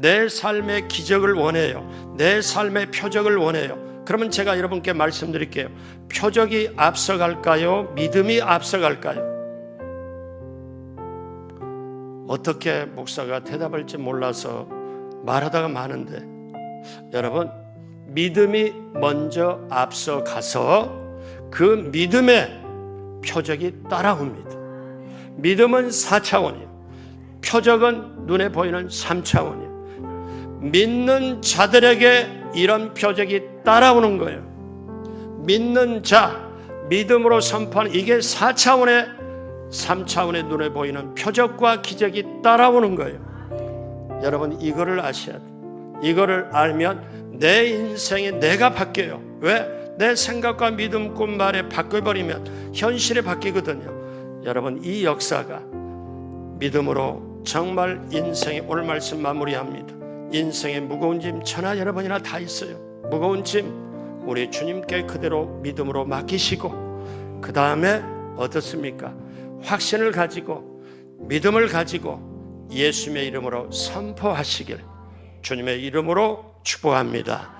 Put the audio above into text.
내 삶의 기적을 원해요. 내 삶의 표적을 원해요. 그러면 제가 여러분께 말씀드릴게요. 표적이 앞서갈까요? 믿음이 앞서갈까요? 어떻게 목사가 대답할지 몰라서 말하다가 마는데 여러분 믿음이 먼저 앞서가서 그 믿음의 표적이 따라옵니다. 믿음은 4차원이에요. 표적은 눈에 보이는 3차원이에요. 믿는 자들에게 이런 표적이 따라오는 거예요. 믿는 자, 믿음으로 선포하는 이게 4차원의 3차원의 눈에 보이는 표적과 기적이 따라오는 거예요. 여러분 이거를 아셔야 돼요. 이거를 알면 내 인생에 내가 바뀌어요. 왜? 내 생각과 믿음, 꿈, 말에 바꿔버리면 현실에 바뀌거든요. 여러분 이 역사가 믿음으로 정말 인생의 오늘 말씀 마무리합니다. 인생의 무거운 짐 천하 여러 번이나 다 있어요. 무거운 짐 우리 주님께 그대로 믿음으로 맡기시고 그 다음에 어떻습니까? 확신을 가지고 믿음을 가지고 예수님의 이름으로 선포하시길 주님의 이름으로 축복합니다.